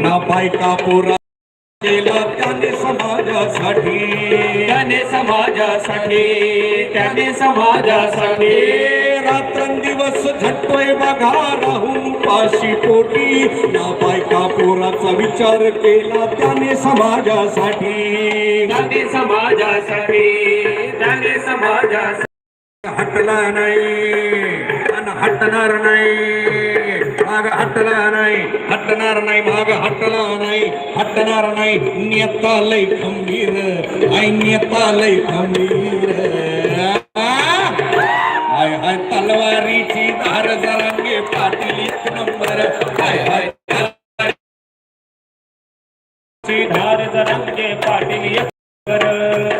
ना बायका पोरा केलं त्याने समाजासाठी. त्याने समाजासाठी त्याने समाजासाठी. रात्रंदिवस झटतोय बघा राहून पाशी पोटी ना बायका पोराचा विचार केला त्याने समाजासाठी. त्याने समाजासाठी त्याने समाजासाठी. हटला नाही आणि हटणार नाही. माग हटला नाही हटणार नाही माग हटला नाही हटणार नाही. नेता लय खंबीर आई नेता लय खंबीर. हाय हाय तलवारीची धार जरांगे पाटील एक नंबर. हाय हाय ची धार जरंगे पाटील एक नंबर.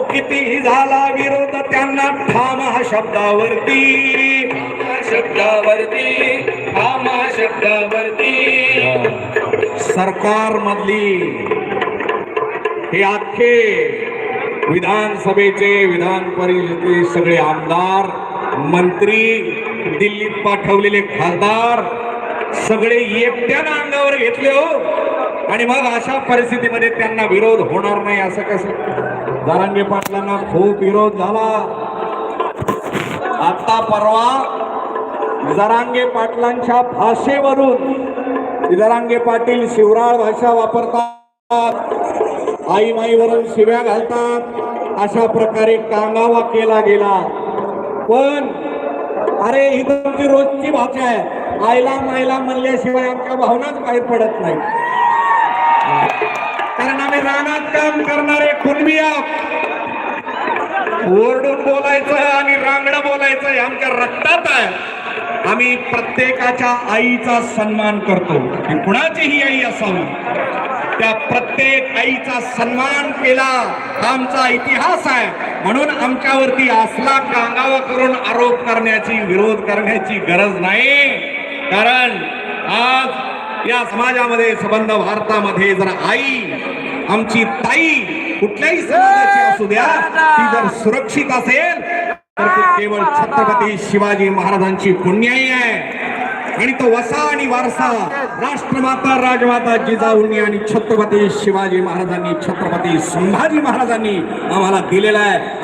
अहो किती झाला विरोध त्यांना? ठाम हा शब्दावरती शब्दावरती आमा शब्दावरती. सरकार मधली हे अख्खे विधानसभेचे विधान परिषदेचे सगळे आमदार मंत्री दिल्लीत पाठवलेले खासदार सगळे एकट्यानं अंगावर घेतले हो. आणि मग अशा परिस्थितीमध्ये त्यांना विरोध होणार नाही असं कसं? जारांगे पाटलांना खूप विरोध झाला. आता परवा जरांगे पाटलांच्या भाषेवरून जरांगे पाटील शिवराळ भाषा वापरतात आई माईवरून शिव्या घालतात अशा प्रकारे कांगावा केला गेला. पण अरे ही तुमची रोजची भाषा आहे. आईला माईला म्हणल्याशिवाय आमच्या भावनाच बाहेर पडत नाही कारण आम्ही रानात काम करणारे कुणबी ओरडून बोलायचं आणि रांगडं बोलायचं हे आमच्या रक्तात आहे. आम्ही प्रत्येकाच्या आईचा सन्मान करतो. कुणाचीही आई असावी त्या प्रत्येक आईचा सन्मान केला हा आमचा इतिहास आहे. म्हणून आमच्यावरती असला कांगावा करून आरोप करण्याची विरोध करण्याची गरज नाही. कारण आज या समाजामध्ये संबंध भारतामध्ये जर आई आमची ताई कुठल्याही समाजाची असू द्या ती जर सुरक्षित असेल तर ती केवळ छत्रपती शिवाजी महाराजांची पुण्याई आहे. आणि तो वसा आणि वारसा राष्ट्रमाता राजमाता जिजाऊंनी आणि छत्रपती शिवाजी महाराजांनी छत्रपती संभाजी महाराजांनी आम्हाला दिलेला आहे.